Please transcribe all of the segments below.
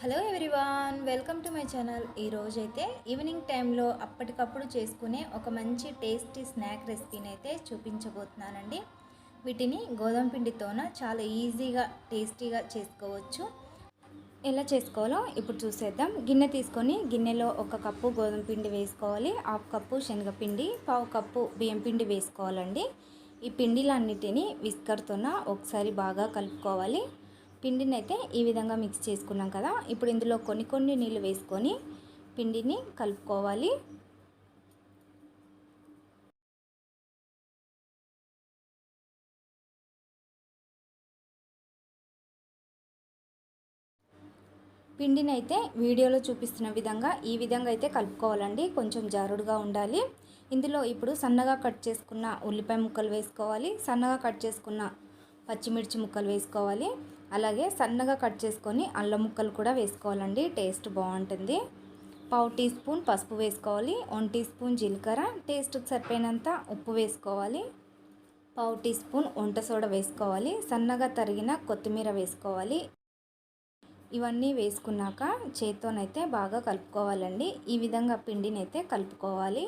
Hello everyone welcome to my channel. ఈరోజైతే evening టైంలో అప్పటికప్పుడు చేసుకునే ఒక మంచి టేస్టీ స్నాక్ రెసిపీని అయితే చూపించబోతున్నానండి. వీటిని గోధుమ పిండితోన చాలా ఈజీగా టేస్టీగా చేసుకోవచ్చు. ఎలా చేసుకోవాలో ఇప్పుడు చూసేద్దాం. గిన్నె తీసుకొని గిన్నెలో ఒక కప్పు గోధుమ పిండి వేసుకోవాలి. హాఫ్ కప్పు శనగపిండి పావు కప్పు బియ్యం పిండి వేసుకోవాలండి. ఈ పిండిలన్నిటిని విస్కర్తోన ఒకసారి బాగా కలుపుకోవాలి. పిండిని అయితే ఈ విధంగా మిక్స్ చేసుకున్నాం కదా. ఇప్పుడు ఇందులో కొన్ని కొన్ని నీళ్ళు వేసుకొని పిండిని కలుపుకోవాలి. పిండిని అయితే వీడియోలో చూపిస్తున్న విధంగా ఈ విధంగా అయితే కలుపుకోవాలండి. కొంచెం జారుడుగా ఉండాలి. ఇందులో ఇప్పుడు సన్నగా కట్ చేసుకున్న ఉల్లిపాయ ముక్కలు వేసుకోవాలి. సన్నగా కట్ చేసుకున్న పచ్చిమిర్చి ముక్కలు వేసుకోవాలి. అలాగే సన్నగా కట్ చేసుకొని అల్లం ముక్కలు కూడా వేసుకోవాలండి. టేస్ట్ బాగుంటుంది. పావు టీ స్పూన్ పసుపు వేసుకోవాలి. వన్ టీ స్పూన్ జీలకర్ర. టేస్ట్కి సరిపోయినంత ఉప్పు వేసుకోవాలి. పావు టీ స్పూన్ వంట సోడా వేసుకోవాలి. సన్నగా తరిగిన కొత్తిమీర వేసుకోవాలి. ఇవన్నీ వేసుకున్నాక చేత్తోనైతే బాగా కలుపుకోవాలండి. ఈ విధంగా పిండినైతే కలుపుకోవాలి.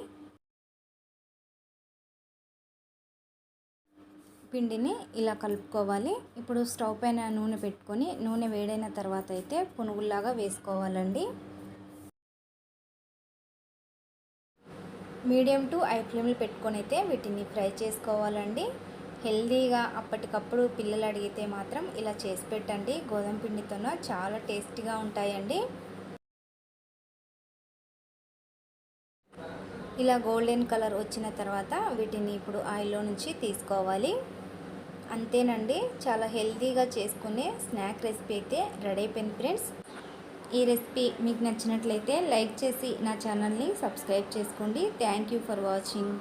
పిండిని ఇలా కలుపుకోవాలి. ఇప్పుడు స్టవ్ పైన నూనె పెట్టుకొని నూనె వేడైన తర్వాత అయితే పునుగుల్లాగా వేసుకోవాలండి. మీడియం టు ఐ ఫ్లేమ్లు పెట్టుకొని అయితే వీటిని ఫ్రై చేసుకోవాలండి. హెల్దీగా అప్పటికప్పుడు పిల్లలు అడిగితే మాత్రం ఇలా చేసి పెట్టండి. గోధుమ పిండితోన చాలా టేస్టీగా ఉంటాయండి. ఇలా గోల్డెన్ కలర్ వచ్చిన తర్వాత వీటిని ఇప్పుడు ఆయిల్లో నుంచి తీసుకోవాలి. అంతేనండి చాలా హెల్తీగా చేసుకునే స్నాక్ రెసిపీ అయితే రెడీ అయిపోయింది ఫ్రెండ్స్. ఈ రెసిపీ మీకు నచ్చినట్లయితే లైక్ చేసి నా ఛానల్ని సబ్స్క్రైబ్ చేసుకోండి. Thank you for watching.